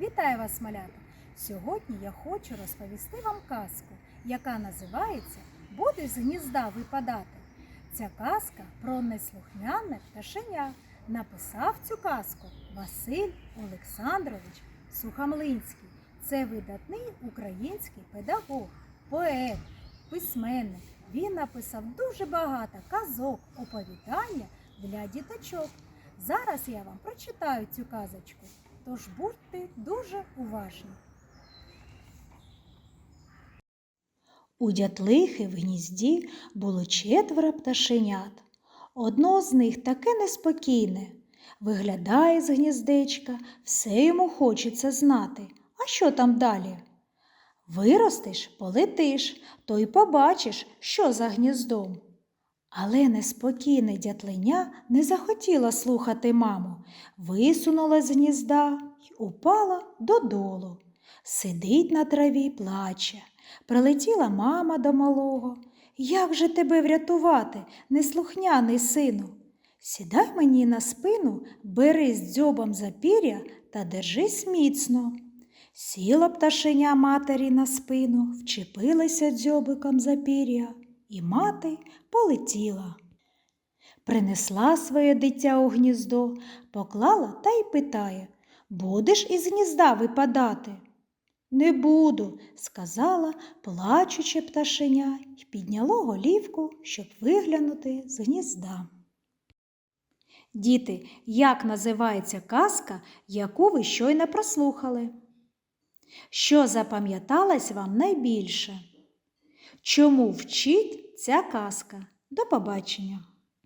Вітаю вас, малята! Сьогодні я хочу розповісти вам казку, яка називається Будеш з гнізда випадати. Ця казка про неслухняне пташеня. Написав цю казку Василь Олександрович Сухомлинський. Це видатний український педагог, поет, письменник. Він написав дуже багато казок, оповідання для діточок. Зараз я вам прочитаю цю казочку, тож будьте дуже уважні. У дятлихи в гнізді було четверо пташенят. Одно з них таке неспокійне. Виглядає з гніздечка, все йому хочеться знати. А що там далі? Виростеш, полетиш, то й побачиш, що за гніздом. Але неспокійне дятленя не захотіла слухати маму, висунула з гнізда й упала додолу. Сидить на траві, плаче. Прилетіла мама до малого. Як же тебе врятувати, неслухняний сину? Сідай мені на спину, бери з дзьобом за пір'я та держись міцно. Сіла пташеня матері на спину, вчепилася дзьобиком за пір'я, і мати полетіла. Принесла своє дитя у гніздо, поклала та й питає Будеш із гнізда випадати? Не буду, сказала, плачуче пташеня, й підняло голівку, щоб виглянути з гнізда. Діти, як називається казка, яку ви щойно прослухали? Що запам'яталось вам найбільше? Чому вчить ця казка? До побачення!